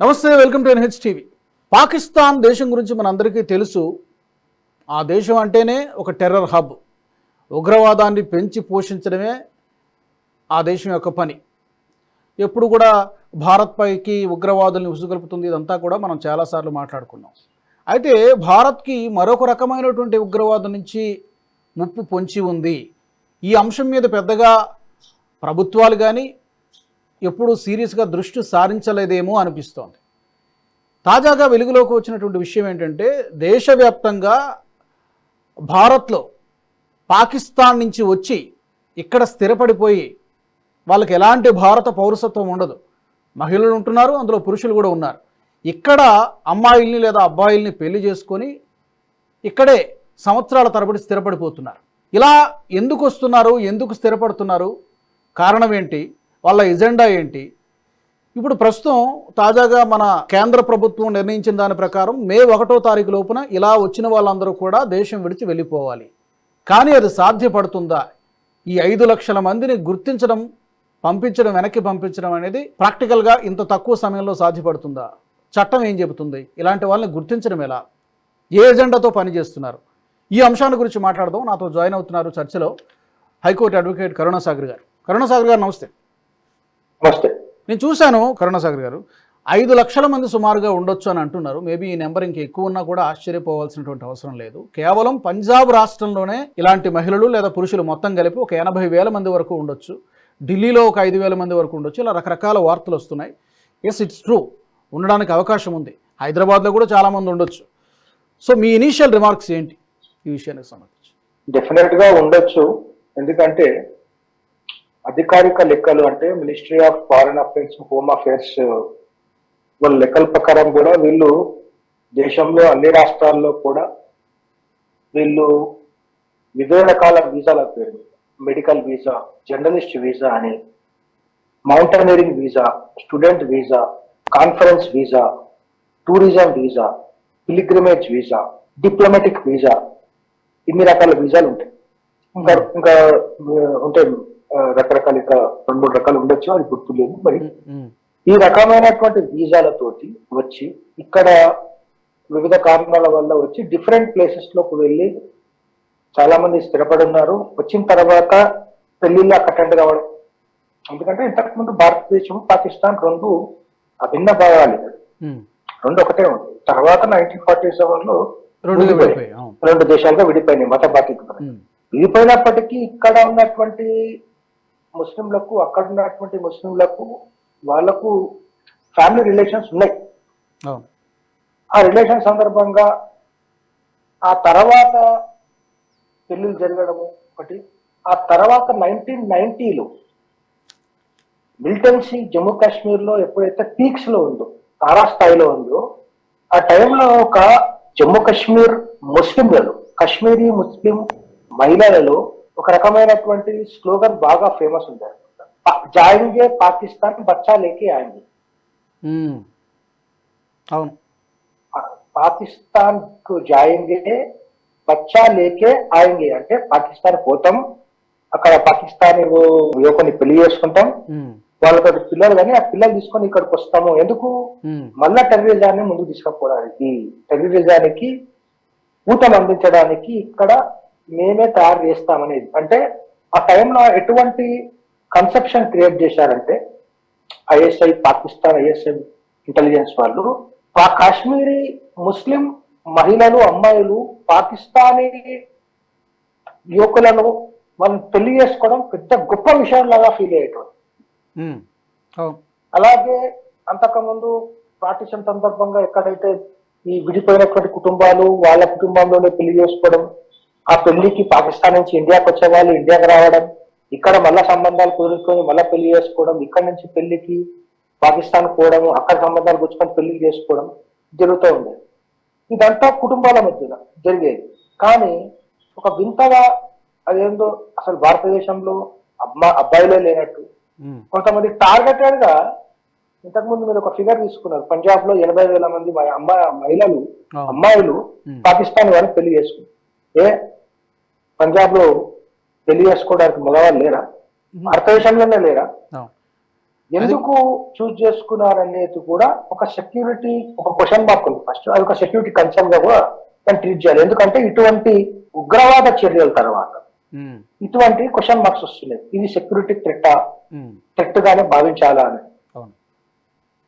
నమస్తే welcome to NH TV. Pakistan దేశం గురించి మనందరికీ తెలుసు. ఆ దేశం అంటేనే ఒక టెర్రర్ హబ్. ఉగ్రవాదాన్ని పెంచి పోషించడమే ఆ దేశం యొక్క పని. ఎప్పుడు కూడా భారత్ పైకి ఉగ్రవాదుల్ని ఉసుగొలుపుతుంది ఇదంతా కూడా మనం చాలాసార్లు మాట్లాడుకున్నాం. అయితే భారత్కి మరొక రకమైనటువంటి ఉగ్రవాదం నుంచి ముప్పు పొంచి ఉంది. ఈ అంశం మీద పెద్దగా ప్రభుత్వాలు కానీ ఎప్పుడూ సీరియస్గా దృష్టి సారించలేదేమో అనిపిస్తోంది. తాజాగా వెలుగులోకి వచ్చినటువంటి విషయం ఏంటంటే దేశవ్యాప్తంగా భారత్లో పాకిస్తాన్ నుంచి వచ్చి ఇక్కడ స్థిరపడిపోయి వాళ్ళకి ఎలాంటి భారత పౌరసత్వం ఉండదు. మహిళలు ఉంటున్నారు అందులో పురుషులు కూడా ఉన్నారు. ఇక్కడ అమ్మాయిల్ని లేదా అబ్బాయిల్ని పెళ్ళి చేసుకొని ఇక్కడే సంవత్సరాల తరబడి స్థిరపడిపోతున్నారు. ఇలా ఎందుకు వస్తున్నారు ఎందుకు స్థిరపడుతున్నారు? కారణం ఏంటి? వాళ్ళ ఎజెండా ఏంటి? ఇప్పుడు ప్రస్తుతం తాజాగా మన కేంద్ర ప్రభుత్వం నిర్ణయించిన దాని ప్రకారం మే ఒకటో తారీఖు లోపున ఇలా వచ్చిన వాళ్ళందరూ కూడా దేశం విడిచి వెళ్ళిపోవాలి. కానీ అది సాధ్యపడుతుందా? ఈ ఐదు లక్షల మందిని గుర్తించడం పంపించడం వెనక్కి పంపించడం అనేది ప్రాక్టికల్గా ఇంత తక్కువ సమయంలో సాధ్యపడుతుందా? చట్టం ఏం చెబుతుంది? ఇలాంటి వాళ్ళని గుర్తించడం ఎలా? ఏ ఎజెండాతో పనిచేస్తున్నారు? ఈ అంశాన్ని గురించి మాట్లాడదాం. నాతో జాయిన్ అవుతున్నారు చర్చలో హైకోర్టు అడ్వకేట్ కరుణాసాగర్ గారు. కరుణాసాగర్ గారు నమస్తే. నమస్తే నేను చూశాను కరుణాసాగర్ గారు. ఐదు లక్షల మంది సుమారుగా ఉండొచ్చు అని అంటున్నారు. మేబీ ఈ నెంబర్ ఇంక ఎక్కువ ఉన్నా కూడా ఆశ్చర్యపోవాల్సినటువంటి అవసరం లేదు. కేవలం పంజాబ్ రాష్ట్రంలోనే ఇలాంటి మహిళలు లేదా పురుషులు మొత్తం కలిపి ఒక ఎనభై వేల మంది వరకు ఉండొచ్చు. ఢిల్లీలో ఒక ఐదు వేల మంది వరకు ఉండొచ్చు. ఇలా రకరకాల వార్తలు వస్తున్నాయి. ఎస్ ఇట్స్ ట్రూ ఉండడానికి అవకాశం ఉంది. హైదరాబాద్లో కూడా చాలామంది ఉండొచ్చు. సో మీ ఇనీషియల్ రిమార్క్స్ ఏంటి? ఈ విషయానికి సంబంధించి. డెఫినెట్గా ఉండొచ్చు. ఎందుకంటే అధికారిక లెక్కలు అంటే ministry of foreign affairs home affairs వాళ్ళ లెక్కల ప్రకారం కూడా వీళ్ళు దేశంలో అన్ని రాష్ట్రాల్లో కూడా వీళ్ళు వివిధ రకాల వీసాల పేరు మెడికల్ వీసా జర్నలిస్ట్ వీసా అని mountaineering visa student visa conference visa tourism visa pilgrimage visa diplomatic visa ఇన్ని రకాల వీసాలు ఉంటాయి. ఇంకా ఇంకా ఆ, ఉంటాయి. రకరకాల ఇంకా రెండు మూడు రకాలు ఉండొచ్చు అది గుర్తులేదు మరి మ్మ్. ఈ రకమైనటువంటి వీసాలతోటి వచ్చి ఇక్కడ వివిధ కారణాల వల్ల వచ్చి డిఫరెంట్ ప్లేసెస్లోకి వెళ్ళి చాలా మంది స్థిరపడి ఉన్నారు వచ్చిన తర్వాత పెళ్ళిళ్ళు అటెండ్ కావడం ఎందుకంటే ఇంతకు ముందు భారతదేశం పాకిస్తాన్ రెండు అభిన్న భాగాలు. రెండు ఒకటే ఉంది తర్వాత నైన్టీన్ ఫార్టీ సెవెన్లో. రెండు దేశాలుగా విడిపోయినాయి మత బాధ్యత. విడిపోయినప్పటికీ ఇక్కడ ఉన్నటువంటి ముస్లింలకు అక్కడ ఉన్నటువంటి ముస్లింలకు వాళ్ళకు ఫ్యామిలీ రిలేషన్స్ ఉన్నాయి. ఆ రిలేషన్ సందర్భంగా ఆ తర్వాత పెళ్ళిళ్ళు జరగడము ఒకటి ఆ తర్వాత నైన్టీన్ నైన్టీలో మిలిటెన్సీ జమ్మూ కాశ్మీర్లో ఎప్పుడైతే పీక్స్లో ఉందో తారా స్థాయిలో ఉందో ఆ టైంలో ఒక జమ్మూ కాశ్మీర్ ముస్లింలలో కాశ్మీరీ ముస్లిం మహిళలలో ఒక రకమైనటువంటి స్లోగన్ బాగా ఫేమస్ ఉంది. జాయింగే పాకిస్తాన్ బచ్చా లేకే ఆయింది. అవును. పాకిస్తాన్కు జాయింగే బచ్చా లేకే ఆయంగే అంటే పాకిస్తాన్ పోతాం అక్కడ పాకిస్తాన్ యువకుని పెళ్ళి చేసుకుంటాం. వాళ్ళతో పిల్లలు కానీ ఆ పిల్లలు తీసుకొని ఇక్కడికి వస్తాము. ఎందుకు. మళ్ళా టెర్రరిజాన్ని ముందుకు తీసుకుపోవడానికి. టెర్రరిజానికి ఊతం అందించడానికి ఇక్కడ మేమే తయారు చేస్తామనేది. అంటే ఆ టైంలో ఎటువంటి కన్సెప్షన్ క్రియేట్ చేశారంటే ఐఎస్ఐ పాకిస్తాన్ ఐఎస్ఐ ఇంటెలిజెన్స్ వాళ్ళు ఆ కాశ్మీరీ ముస్లిం మహిళలు అమ్మాయిలు పాకిస్తానీ యువకులను మనం పెళ్ళి చేసుకోవడం పెద్ద గొప్ప విషయం లాగా ఫీల్ అయ్యేటోడు అలాగే అంతకుముందు పార్టీషన్ సందర్భంగా ఎక్కడైతే ఈ విడిపోయినటువంటి కుటుంబాలు వాళ్ళ కుటుంబంలోనే పెళ్ళి చేసుకోవడం ఆ పెళ్ళికి పాకిస్తాన్ నుంచి ఇండియాకి వచ్చే వాళ్ళు ఇండియాకి రావడం ఇక్కడ మళ్ళా సంబంధాలు కుదుర్చుకొని మళ్ళా పెళ్ళి చేసుకోవడం ఇక్కడ నుంచి పెళ్ళికి పాకిస్తాన్ పోవడం అక్కడ సంబంధాలు కూర్చుకొని పెళ్ళి చేసుకోవడం జరుగుతూ ఉండేది ఇదంతా కుటుంబాల మధ్యన జరిగేది కానీ ఒక వింతగా అదేందో అసలు భారతదేశంలో అమ్మా అబ్బాయిలే లేనట్టు. కొంతమంది టార్గెటెడ్గా ఇంతకుముందు మీరు ఒక ఫిగర్ తీసుకున్నారు పంజాబ్లో ఎనభై వేల మంది అమ్మాయి మహిళలు. అమ్మాయిలు మ్మ్. పాకిస్తాన్ వారిని పెళ్ళి చేసుకున్నారు ఏ? పంజాబ్లో పెళ్ళి చేసుకోవడానికి మగవాళ్ళు లేరా? భారతదేశంలోనే లేరా? ఎందుకు చూస్ చేసుకున్నారనేది కూడా ఒక సెక్యూరిటీ ఒక క్వశ్చన్ మార్క్ ఉంది. ఫస్ట్ అది ఒక సెక్యూరిటీ కన్సర్న్గా కూడా దాన్ని ట్రీట్ చేయాలి. ఎందుకంటే ఇటువంటి ఉగ్రవాద చర్యల తర్వాత ఇటువంటి క్వశ్చన్ మార్క్స్ వస్తున్నాయి. ఇది సెక్యూరిటీ థ్రెట్ థ్రెట్ గానే భావించాలా అని.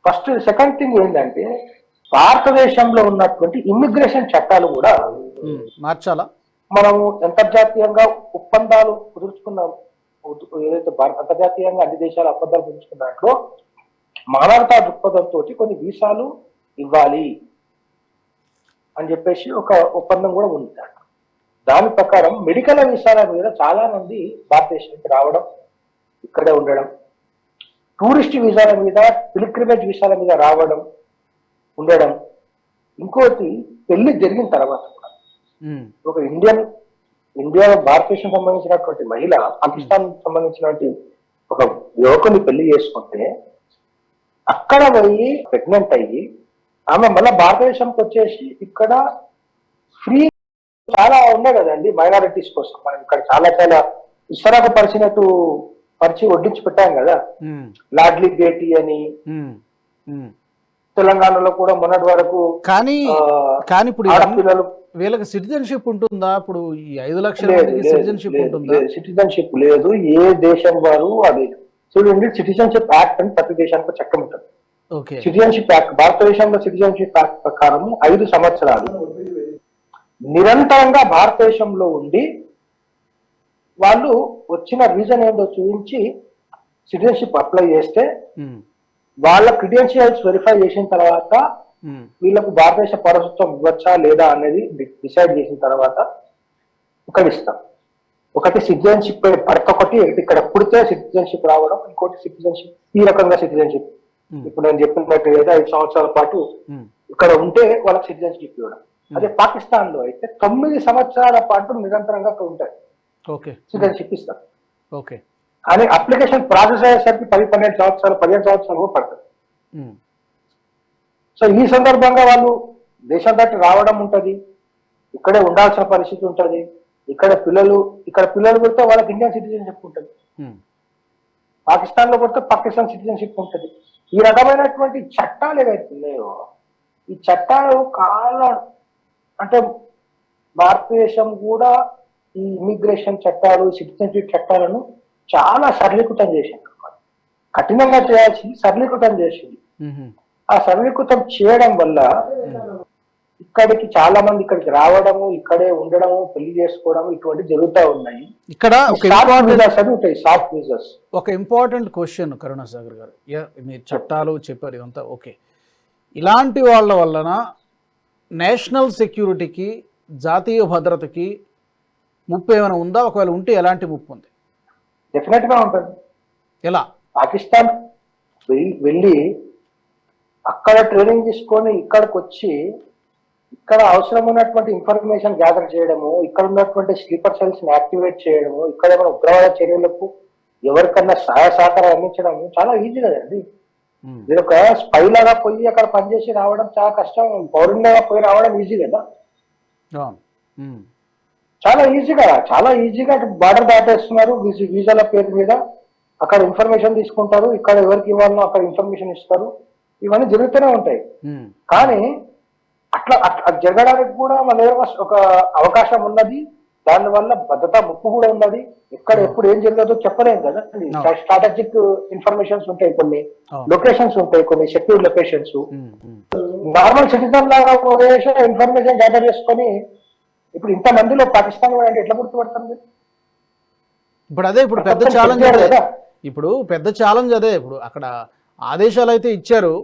ఫస్ట్ సెకండ్ థింగ్ ఏంటంటే భారతదేశంలో ఉన్నటువంటి ఇమ్మిగ్రేషన్ చట్టాలు కూడా మార్చాలా? మనము అంతర్జాతీయంగా ఒప్పందాలు కుదుర్చుకున్నాం ఏదైతే భారత అంతర్జాతీయంగా అన్ని దేశాలు ఒప్పందాలు కుదుర్చుకున్న దాంట్లో మానవతా దృక్పథంతో కొన్ని వీసాలు ఇవ్వాలి అని చెప్పేసి ఒక ఒప్పందం కూడా ఉంది దాని ప్రకారం మెడికల్ వీసాల మీద చాలా మంది భారతదేశానికి రావడం ఇక్కడే ఉండడం టూరిస్ట్ వీసాల మీద పిలిక్రిమేజ్ వీసాల మీద రావడం ఉండడం. ఇంకోటి పెళ్ళి జరిగిన తర్వాత ఒక ఇండియన్ ఇండియా భారతదేశం సంబంధించినటువంటి మహిళ పాకిస్తాన్ సంబంధించినటువంటి ఒక యువకుని పెళ్ళి చేసుకుంటే అక్కడ పోయి ప్రెగ్నెంట్ అయ్యి ఆమె మళ్ళీ భారతదేశంకి వచ్చేసి ఇక్కడ ఫ్రీ చాలా ఉన్నాయి కదండి మైనారిటీస్ కోసం. మనం ఇక్కడ చాలా చాలా ఇస్తరాకు పరిచినట్టు పరిచి వడ్డించి పెట్టాం కదా. ఉమ్, లాడ్లీ బేటీ అని. ఉమ్. తెలంగాణలో కూడా మొన్నటి వరకు కానీ కానీ ఇప్పుడు ఆడపిల్లలు వీళ్ళకి సిటిజన్షిప్ ఉంటుందా? ఇప్పుడు ఈ ఐదు లక్షల మందికి సిటిజన్షిప్ ఉంటుందా? సిటిజన్షిప్ లేదు. ఏ దేశం వారు అది చూడండి సిటిజన్షిప్ యాక్ట్ అని ప్రతి దేశానికి చట్టం ఉంటుంది. ఓకే. సిటిజన్షిప్ యాక్ట్ భారతదేశంలో సిటిజన్షిప్ యాక్ట్ ప్రకారం ఐదు సంవత్సరాలు. నిరంతరంగా భారతదేశంలో ఉండి వాళ్ళు వచ్చిన రీజన్ ఏంటో చూపించి సిటిజన్షిప్ అప్లై చేస్తే వాళ్ళ క్రిడెన్షియల్స్ వెరిఫై చేసిన తర్వాత వీళ్ళకు భారతదేశ పౌరసత్వం ఇవ్వచ్చా లేదా అనేది డిసైడ్ చేసిన తర్వాత ఇక్కడ ఇస్తాం ఒకటి సిటిజన్షిప్ భర్త ఒకటి ఇక్కడ పుడితే సిటిజన్షిప్ రావడం ఇంకోటి సిటిజన్షిప్ ఈ రకంగా సిటిజన్షిప్. ఉమ్, ఇప్పుడు నేను చెప్పినట్టు అయితే ఐదు సంవత్సరాల పాటు ఉమ్, ఇక్కడ ఉంటే వాళ్ళకి సిటిజన్షిప్ ఇవ్వడం. అదే పాకిస్తాన్లో అయితే తొమ్మిది సంవత్సరాల పాటు నిరంతరంగా అక్కడ ఉంటాయి ఓకే. సిటిజన్షిప్ ఇస్తారు. ఓకే. కానీ అప్లికేషన్ ప్రాసెస్ అయ్యేసరికి పది పన్నెండు సంవత్సరాలు పదిహేను సంవత్సరాలు కూడా పడుతుంది సో ఈ సందర్భంగా వాళ్ళు దేశం దాటి రావడం ఉంటది ఇక్కడే ఉండాల్సిన పరిస్థితి ఉంటది ఇక్కడ పిల్లలు ఇక్కడ పిల్లలు పుడితే వాళ్ళకి ఇండియన్ సిటిజన్షిప్ ఉంటుంది. పాకిస్తాన్లో పుడితే పాకిస్తాన్ సిటిజన్షిప్ ఉంటుంది. ఈ రకమైనటువంటి చట్టాలు ఏవైతే ఉన్నాయో ఈ చట్టాలు చాలా అంటే భారతదేశం కూడా ఈ ఇమిగ్రేషన్ చట్టాలు సిటిజన్షిప్ చట్టాలను చాలా సరళీకృతం చేసింది కఠినంగా చేయాల్సింది సరళీకృతం చేసింది. ఆ సరళీకృతం చేయడం వల్ల ఇక్కడికి చాలా మంది ఇక్కడికి రావడము ఇక్కడే ఉండడము పెళ్ళి చేసుకోవడం ఇటువంటి జరుగుతూ ఉన్నాయి. ఇక్కడ ఒక సాఫ్ట్ ఉంటాయి వీజాస్ ఒక ఇంపార్టెంట్ క్వశ్చన్ కరుణాసాగర్ గారు. మీరు చట్టాలు చెప్పారు ఇదంతా ఓకే. ఇలాంటి వాళ్ళ వలన నేషనల్ సెక్యూరిటీకి జాతీయ భద్రతకి ముప్పు ఏమైనా ఉందా? ఒకవేళ ఉంటే ఎలాంటి ముప్పు ఉంది? డెఫినెట్గా ఉంటుంది. ఎలా? పాకిస్తాన్ వెళ్ళి అక్కడ ట్రైనింగ్ తీసుకొని ఇక్కడికి వచ్చి ఇక్కడ అవసరమైనటువంటి ఇన్ఫర్మేషన్ గ్యాదర్ చేయడము ఇక్కడ ఉన్నటువంటి స్లీపర్ సెల్స్ని యాక్టివేట్ చేయడము ఇక్కడ ఏమైనా ఉగ్రవాద చర్యలకు ఎవరికన్నా సహాయ సహకారం అందించడం చాలా ఈజీ కదండి ఉమ్, మీరు ఒక స్పై లాగా పోయి అక్కడ పనిచేసి రావడం చాలా కష్టం పౌరునిగా పోయి రావడం ఈజీ కదా? ఉమ్, చాలా ఈజీగా చాలా ఈజీగా బార్డర్ దాటేస్తున్నారు. వీస- వీసాల పేరు మీద అక్కడ ఇన్ఫర్మేషన్ తీసుకుంటారు. ఇక్కడ ఎవరికి ఇవ్వాలనో అక్కడ ఇన్ఫర్మేషన్ ఇస్తారు. ఇవన్నీ జరుగుతూనే ఉంటాయి. కానీ అట్లా అట్లా అది జరగడానికి కూడా మన దగ్గర ఒక- అవకాశం ఉన్నది. దాని వల్ల భద్రతా ముప్పు కూడా ఉన్నది. ఎక్కడ ఎప్పుడు ఏం జరగదో చెప్పలేం కదా. స్ట్రాటజిక్ ఇన్ఫర్మేషన్స్ ఉంటాయి కొన్ని. లొకేషన్స్ ఉంటాయి కొన్ని సెక్యూర్ లొకేషన్స్. నార్మల్ సిటిజన్ లాగా ఇన్ఫర్మేషన్ గ్యాదర్ చేసుకొని ఇప్పుడు ఇంత మందిలో పాకిస్తాన్ కూడా అంటే ఎట్లా గుర్తుపడుతుంది ఇప్పుడు అదే ఇప్పుడు పెద్ద ఛాలెంజ్ అదే. ఇప్పుడు పెద్ద ఛాలెంజ్ అదే. ఇప్పుడు అక్కడ ఆదేశాలు అయితే ఇచ్చారు.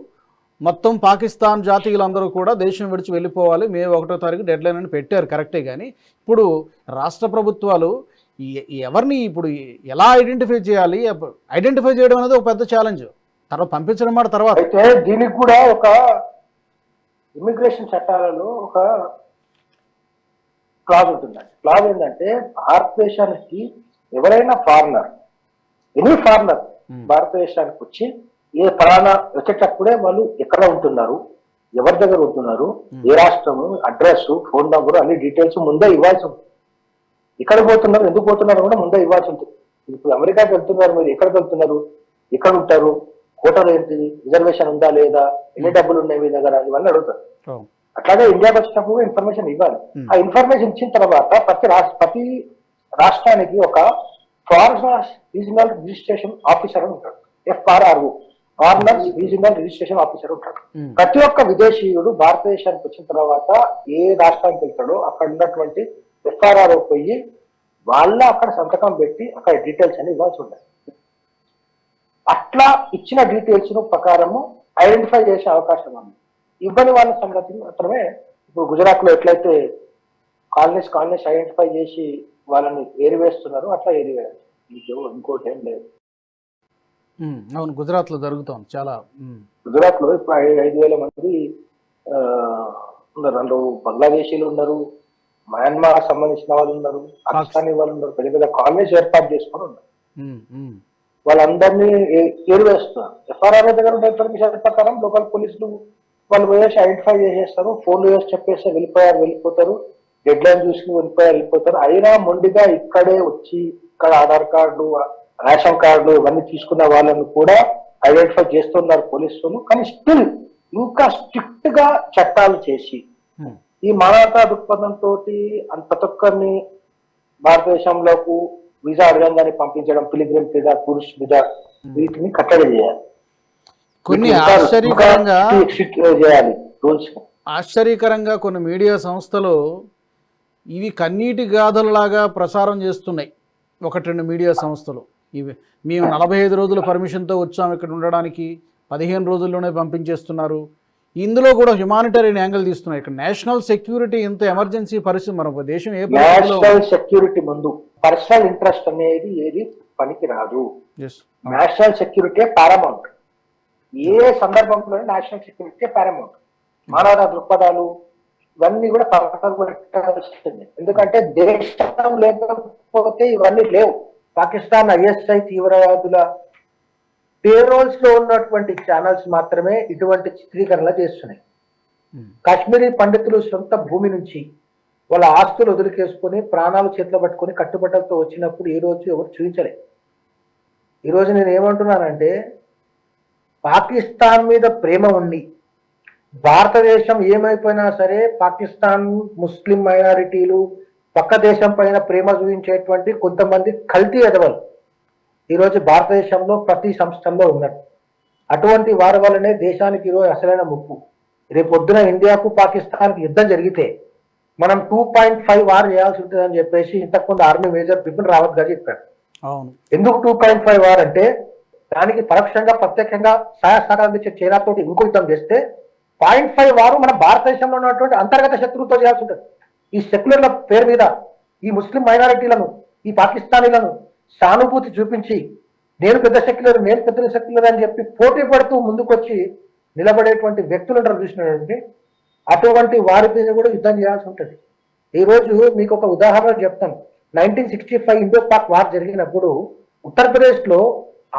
మొత్తం పాకిస్తాన్ జాతీయులందరూ కూడా దేశం విడిచి వెళ్ళిపోవాలి. మే ఒకటో తారీఖు డెడ్ లైన్ అని పెట్టారు కరెక్టే కానీ ఇప్పుడు రాష్ట్ర ప్రభుత్వాలు ఎవరిని ఇప్పుడు ఎలా ఐడెంటిఫై చేయాలి? ఐడెంటిఫై చేయడం అనేది ఒక పెద్ద ఛాలెంజ్. తర్వాత పంపించడం మాట తర్వాత. అయితే దీనికి కూడా ఒక ఇమిగ్రేషన్ చట్టాలలో ఒక క్లాజ్ ఉంటుందండి. క్లాజ్ ఏంటంటే భారతదేశానికి ఎవరైనా ఫారినర్ ఎనీ ఫారినర్. భారతదేశానికి వచ్చి ఏ ఫలానా వచ్చేటప్పుడే వాళ్ళు ఎక్కడ ఉంటున్నారు? ఎవరి దగ్గర ఉంటున్నారు? ఏ రాష్ట్రము? అడ్రస్ ఫోన్ నంబర్ అన్ని డీటెయిల్స్ ముందే ఇవ్వాల్సి ఉంటుంది. ఎక్కడ పోతున్నారు? ఎందుకు పోతున్నారు కూడా ముందే ఇవ్వాల్సి ఉంటుంది. ఇప్పుడు అమెరికాకి వెళ్తున్నారు మీరు ఎక్కడికి వెళ్తున్నారు? ఎక్కడ ఉంటారు? కోటలు ఏంటి? రిజర్వేషన్ ఉందా లేదా? ఎన్ని డబ్బులు ఉన్నాయి మీ దగ్గర? ఇవన్నీ అడుగుతారు. అట్లాగే ఇండియాకి వచ్చినప్పుడు ఇన్ఫర్మేషన్ ఇవ్వాలి. ఆ ఇన్ఫర్మేషన్ ఇచ్చిన తర్వాత ప్రతి రాష్ట్ర ప్రతి రాష్ట్రానికి ఒక ఫారెన్ రీజనల్ రిజిస్ట్రేషన్ ఆఫీసర్ అని ఉంటాడు. FRRO. Foreigner regional registration officer ఉంటాడు. ఉమ్. ప్రతి ఒక్క విదేశీయుడు భారతదేశానికి వచ్చిన తర్వాత ఏ రాష్ట్రానికి వెళ్తాడో అక్కడ ఉన్నటువంటి ఎఫ్ఆర్ఆర్ఓ పోయి వాళ్ళ అక్కడ సంతకం పెట్టి అక్కడ డీటెయిల్స్ అని ఇవ్వాల్సి ఉంటుంది. అట్లా ఇచ్చిన డీటెయిల్స్ ప్రకారము ఐడెంటిఫై చేసే అవకాశం ఉంది. ఇవ్వని వాళ్ళ సంగతి మాత్రమే ఇప్పుడు గుజరాత్లో ఎట్లయితే కాలనీస్ కాలనీస్ ఐడెంటిఫై చేసి వాళ్ళని ఏరివేస్తున్నారో అట్లా ఏరివేయాలి. ఇంకో ఇంకోటి ఏం లేదు. అవును గుజరాత్లో జరుగుతోంది చాలా ఉమ్, గుజరాత్లో ఇప్పుడు ఐదు వేల మంది ఉన్నారు. అందులో బంగ్లాదేశీలు ఉన్నారు మయన్మార్ సంబంధించిన వాళ్ళు ఉన్నారు పాకిస్తానీ వాళ్ళు ఉన్నారు పెద్ద పెద్ద కాలనీస్ ఏర్పాటు చేసుకొని ఉన్నారు. వాళ్ళందరినీ ఏరివేస్తున్నారు. ఎఫ్ఆర్ఆర్ దగ్గర ఇన్ఫర్మేషన్ ప్రకారం లోకల్ పోలీసులు వాళ్ళు పోయేసి ఐడెంటిఫై చేసేస్తారు ఫోన్లు చేసి చెప్పేస్తే వెళ్ళిపోయారు వెళ్ళిపోతారు డెడ్ లైన్ చూసుకుని వెళ్ళిపోయారు వెళ్ళిపోతారు. అయినా మొండిగా ఇక్కడే వచ్చి ఇక్కడ ఆధార్ కార్డు రేషన్ కార్డులు ఇవన్నీ తీసుకున్న వాళ్ళని కూడా ఐడెంటిఫై చేస్తున్నారు పోలీసులు కానీ స్టిల్ ఇంకా స్ట్రిక్ట్గా చట్టాలు చేసి ఈ మానవతా దృక్పథంతో ప్రతి ఒక్కరిని భారతదేశంలోకి వీసా అడగంగానే పంపించడం పిలిగ్రిమ్ మీద టూరిస్ట్ మీద వీటిని కట్టడి చేయాలి. కొన్ని ఆశ్చర్యకరంగా చేయాలి రూల్స్. ఆశ్చర్యకరంగా కొన్ని మీడియా సంస్థలు ఇవి కన్నీటి గాథలలాగా ప్రసారం చేస్తున్నాయి. ఒకటి రెండు మీడియా సంస్థలు. ఇవి మేము నలభై ఐదు రోజుల పర్మిషన్తో వచ్చాం ఇక్కడ ఉండడానికి పదిహేను రోజుల్లోనే పంపించేస్తున్నారు. ఇందులో కూడా హ్యుమానిటరియన్ యాంగిల్ తీస్తున్నారు ఇక్కడ నేషనల్ సెక్యూరిటీ ఇంత ఎమర్జెన్సీ పరిస్థితి మన దేశం ఏ నేషనల్ సెక్యూరిటీ ముందు. పర్సనల్ ఇంట్రెస్ట్ అనేది ఏది పనికి రాదు. నేషనల్ సెక్యూరిటీ పారామౌంట్ ఏ సందర్భంలో నేషనల్ సెక్యూరిటీ పారామౌంట్ మానవతా దృక్పథాలు ఇవన్నీ కూడా పక్కకు పెట్టాల్సిందే ఎందుకంటే దేశం లేకపోతే ఇవన్నీ లేవు. పాకిస్తాన్ ఐఎస్ఐ తీవ్రవాదుల పేరోల్స్లో ఉన్నటువంటి ఛానల్స్ మాత్రమే ఇటువంటి చిత్రీకరణ చేస్తున్నాయి. కాశ్మీరీ పండితులు సొంత భూమి నుంచి వాళ్ళ ఆస్తులు వదిలికేసుకొని ప్రాణాలు చేతిలో పట్టుకొని కట్టుబట్టలతో వచ్చినప్పుడు ఈ రోజు ఎవరు చూపించలే. ఈరోజు నేను ఏమంటున్నానంటే పాకిస్తాన్ మీద ప్రేమ ఉండి భారతదేశం ఏమైపోయినా సరే పాకిస్తాన్ ముస్లిం మైనారిటీలు పక్క దేశం పైన ప్రేమ చూపించేటువంటి కొంతమంది కల్తీ ఎదవలు ఈరోజు భారతదేశంలో ప్రతి సంస్థల్లో ఉన్నారు. అటువంటి వారి వల్లనే దేశానికి ఈరోజు అసలైన ముప్పు. రేపు పొద్దున ఇండియాకు పాకిస్తాన్కి యుద్ధం జరిగితే మనం టూ పాయింట్ ఫైవ్ వార్ చేయాల్సి ఉంటుందని చెప్పేసి ఇంతకుముందు ఆర్మీ మేజర్ బిపిన్ రావత్ గారు చెప్పారు. ఎందుకు టూ పాయింట్ ఫైవ్ వార్ అంటే దానికి పరోక్షంగా ప్రత్యక్షంగా సహాయ సహకారం అందించే చైనా తోటి ఇంకో యుద్ధం చేస్తే పాయింట్ ఫైవ్ వారు మన భారతదేశంలో ఉన్నటువంటి అంతర్గత శత్రువుతో చేయాల్సి ఉంటుంది. ఈ సెక్యులర్ల పేరు మీద ఈ ముస్లిం మైనారిటీలను ఈ పాకిస్తానీలను సానుభూతి చూపించి నేను పెద్ద సెక్యులర్ నేను పెద్ద సెక్యులర్ అని చెప్పి పోటీ పడుతూ ముందుకొచ్చి నిలబడేటువంటి వ్యక్తులు ఉంటారు చూసినటువంటి అటువంటి వారి మీద కూడా యుద్ధం చేయాల్సి ఉంటుంది. ఈ రోజు మీకు ఒక ఉదాహరణ చెప్తాను. Nineteen sixty five Indo Pak war జరిగినప్పుడు ఉత్తరప్రదేశ్లో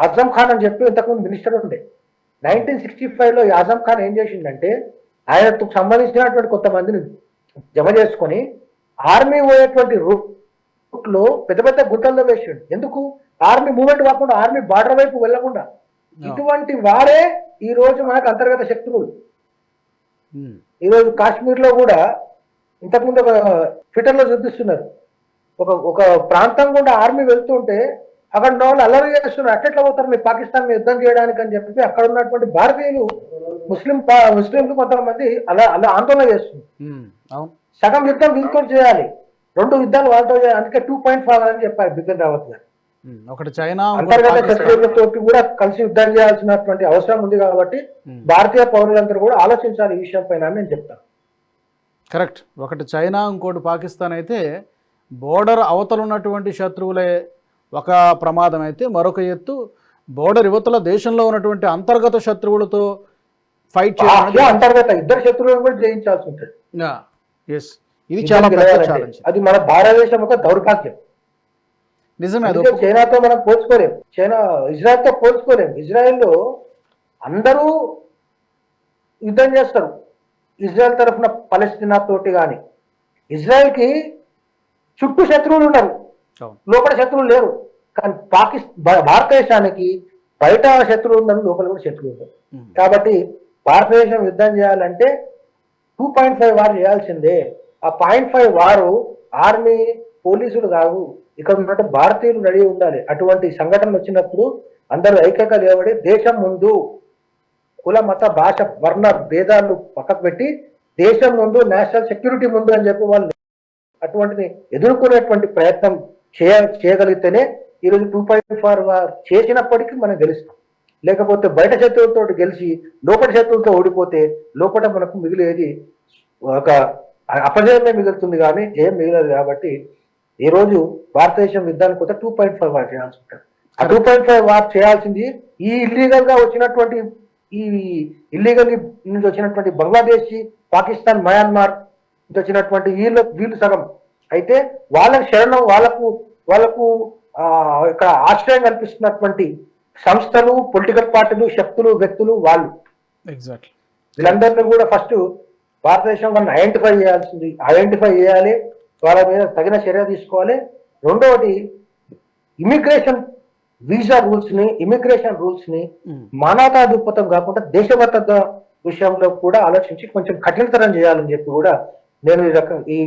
ఆజం ఖాన్ అని చెప్పి ఇంతకుముందు మినిస్టర్ ఉండే. నైన్టీన్ సిక్స్టీ ఫైవ్లో ఈ ఆజం ఖాన్ ఏం చేసిందంటే ఆయనకు సంబంధించినటువంటి కొంతమందిని జమ చేసుకొని ఆర్మీ పోయేటువంటి రూట్లో పెద్ద పెద్ద గుట్టల్లో వేసిండు. ఎందుకు? ఆర్మీ మూవ్మెంట్ కాకుండా ఆర్మీ బార్డర్ వైపు వెళ్ళకుండా ఇటువంటి వారే ఈ రోజు మనకు అంతర్గత శత్రువులు. ఈ రోజు కాశ్మీర్లో కూడా ఇంతకుముందు ఒక ట్విట్టర్లో చూపిస్తున్నారు. ఒక ఒక ప్రాంతం గుండా ఆర్మీ వెళ్తుంటే అక్కడ ఉన్న వాళ్ళు అల్లరి చేస్తున్నారు. అట్లెట్లా పోతారు? మీరు పాకిస్తాన్ యుద్ధం చేయడానికి అని చెప్పి అక్కడ ఉన్నటువంటి భారతీయులు ముస్లిం ముస్లింలు కొంతమంది అలా అలా ఆందోళన చేస్తున్నారు. ఉమ్, అవును. సగం యుద్ధం వీళ్ళతో చేయాలి. రెండు యుద్ధాలు వాళ్ళతో చేయాలి. అందుకే టూ పాయింట్ ఫైవ్ అని చెప్పారు బిపిన్ రావత్ గారు. ఒకటి చైనా అంతర్గత. శత్రువులతో కూడా కలిసి యుద్ధం చేయాల్సినటువంటి అవసరం ఉంది కాబట్టి. భారతీయ పౌరులందరూ కూడా ఆలోచించాలి ఈ విషయం పైన నేను చెప్తాను. కరెక్ట్. ఒకటి చైనా ఇంకోటి పాకిస్తాన్ అయితే బోర్డర్ అవతల ఉన్నటువంటి శత్రువులే ఒక ప్రమాదం అయితే మరొక ఎత్తు బోర్డర్ యువతల దేశంలో ఉన్నటువంటి అంతర్గత శత్రువులతో ఫైట్ చేయడం ఇద్దరు శత్రువులను కూడా జయించాల్సి ఉంటుంది. ఎస్ ఇది చాలా. ఛాలెంజ్ అది మన భారతదేశం యొక్క దౌర్భాగ్యం. నిజమే చైనాతో మనం పోల్చుకోలేం. చైనా ఇజ్రాయెల్తో పోల్చుకోలేం. ఇజ్రాయెల్లో అందరూ యుద్ధం చేస్తారు. ఇజ్రాయెల్ తరఫున పలస్తీనా తోటి కానీ ఇజ్రాయెల్కి చుట్టూ శత్రువులు ఉన్నారు. లోపల శత్రువులు లేరు. కానీ పాకిస్తాన్ భారతదేశానికి బయట శత్రువు ఉందని లోపల కూడా శత్రువు ఉమ్. కాబట్టి భారతదేశం యుద్ధం చేయాలంటే టూ పాయింట్ ఫైవ్ వార్ చేయాల్సిందే. ఆ పాయింట్ ఫైవ్ వారు ఆర్మీ పోలీసులు కాదు ఇక్కడ ఉన్నట్టు భారతీయులు రెడీ ఉండాలి. అటువంటి సంఘటనలు వచ్చినప్పుడు అందరూ ఐక్యత లేవడి దేశం ముందు కుల మత భాష వర్ణ భేదాలు పక్కకు పెట్టి దేశం ముందు నేషనల్ సెక్యూరిటీ ముందు అని చెప్పి వాళ్ళు అటువంటిది ఎదుర్కొనేటువంటి ప్రయత్నం చేయ చేయగలిగితేనే ఈరోజు టూ పాయింట్ ఫోర్ చేసినప్పటికీ మనం గెలుస్తాం. లేకపోతే బయట శత్రువులతో గెలిచి లోపల శత్రువులతో ఓడిపోతే లోపల మనకు మిగిలేది ఒక అపజయమే మిగులుతుంది కానీ ఏం మిగలదు కాబట్టి ఈ రోజు భారతదేశం యుద్ధానికి కొత్త టూ పాయింట్ ఫైవ్ వార్ చేయాల్సి ఉంటుంది ఆ టూ పాయింట్ ఫైవ్ వార్ చేయాల్సింది ఈ ఇల్లీగల్గా వచ్చినటువంటి ఈ ఇల్లీగల్ నుంచి వచ్చినటువంటి బంగ్లాదేశ్ పాకిస్తాన్ మయన్మార్ నుంచి వచ్చినటువంటి వీళ్ళ వీళ్ళు సగం. అయితే వాళ్ళకి శరణం వాళ్ళకు వాళ్ళకు ఇక్కడ ఆశ్రయం కల్పిస్తున్నటువంటి సంస్థలు పొలిటికల్ పార్టీలు శక్తులు వ్యక్తులు వాళ్ళు. ఎగ్జాక్ట్లీ వీళ్ళందరినీ కూడా ఫస్ట్ భారతదేశం వాళ్ళని ఐడెంటిఫై చేయాల్సింది. ఐడెంటిఫై చేయాలి వాళ్ళ మీద తగిన చర్య తీసుకోవాలి. రెండవది ఇమిగ్రేషన్ వీసా రూల్స్ని ఇమిగ్రేషన్ రూల్స్ని మానవతా దృక్పథం కాకుండా దేశభద్రత విషయంలో కూడా ఆలోచించి కొంచెం కఠినతరం చేయాలని చెప్పి కూడా నేను ఈ రకం ఈ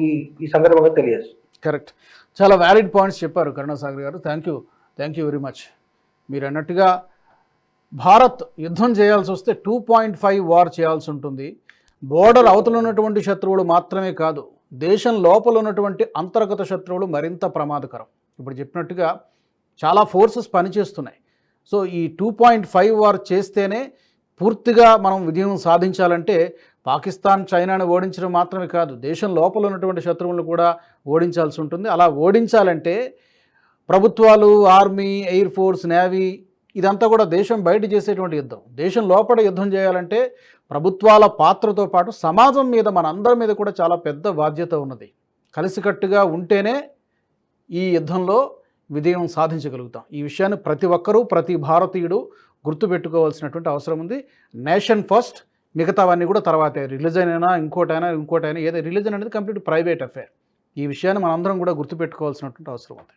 ఈ సందర్భంగా తెలియజేస్తాను కరెక్ట్ చాలా వ్యాలిడ్ పాయింట్స్ చెప్పారు Karunasagar garu. Thank you thank you very much మీరు అన్నట్టుగా భారత్ యుద్ధం చేయాల్సి వస్తే టూ పాయింట్ ఫైవ్ వార్ చేయాల్సి ఉంటుంది. బోర్డర్ అవతల ఉన్నటువంటి శత్రువులు మాత్రమే కాదు దేశం లోపల ఉన్నటువంటి అంతర్గత శత్రువులు మరింత ప్రమాదకరం. ఇప్పుడు చెప్పినట్టుగా చాలా ఫోర్సెస్ పనిచేస్తున్నాయి. సో ఈ టూ పాయింట్ ఫైవ్ వార్ చేస్తేనే పూర్తిగా మనం విజయం సాధించాలంటే పాకిస్తాన్ చైనాను ఓడించడం మాత్రమే కాదు దేశం లోపల ఉన్నటువంటి శత్రువులను కూడా ఓడించాల్సి ఉంటుంది. అలా ఓడించాలంటే ప్రభుత్వాలు ఆర్మీ ఎయిర్ ఫోర్స్ నేవీ ఇదంతా కూడా దేశం బయట చేసేటువంటి యుద్ధం. దేశం లోపల యుద్ధం చేయాలంటే ప్రభుత్వాల పాత్రతో పాటు సమాజం మీద మన అందరి మీద కూడా చాలా పెద్ద బాధ్యత ఉన్నది. కలిసికట్టుగా ఉంటేనే ఈ యుద్ధంలో విజయం సాధించగలుగుతాం. ఈ విషయాన్ని ప్రతి ఒక్కరూ ప్రతి భారతీయుడు గుర్తుపెట్టుకోవాల్సినటువంటి అవసరం ఉంది. నేషన్ ఫస్ట్ మిగతావన్నీ కూడా తర్వాతే. రిలీజన్ అయినా ఇంకోటైనా ఇంకోటైనా ఏదో రిలీజన్ అనేది కంప్లీట్ ప్రైవేట్ అఫేర్. ఈ విషయాన్ని మనందరం కూడా గుర్తుపెట్టుకోవాల్సినటువంటి అవసరం ఉంది.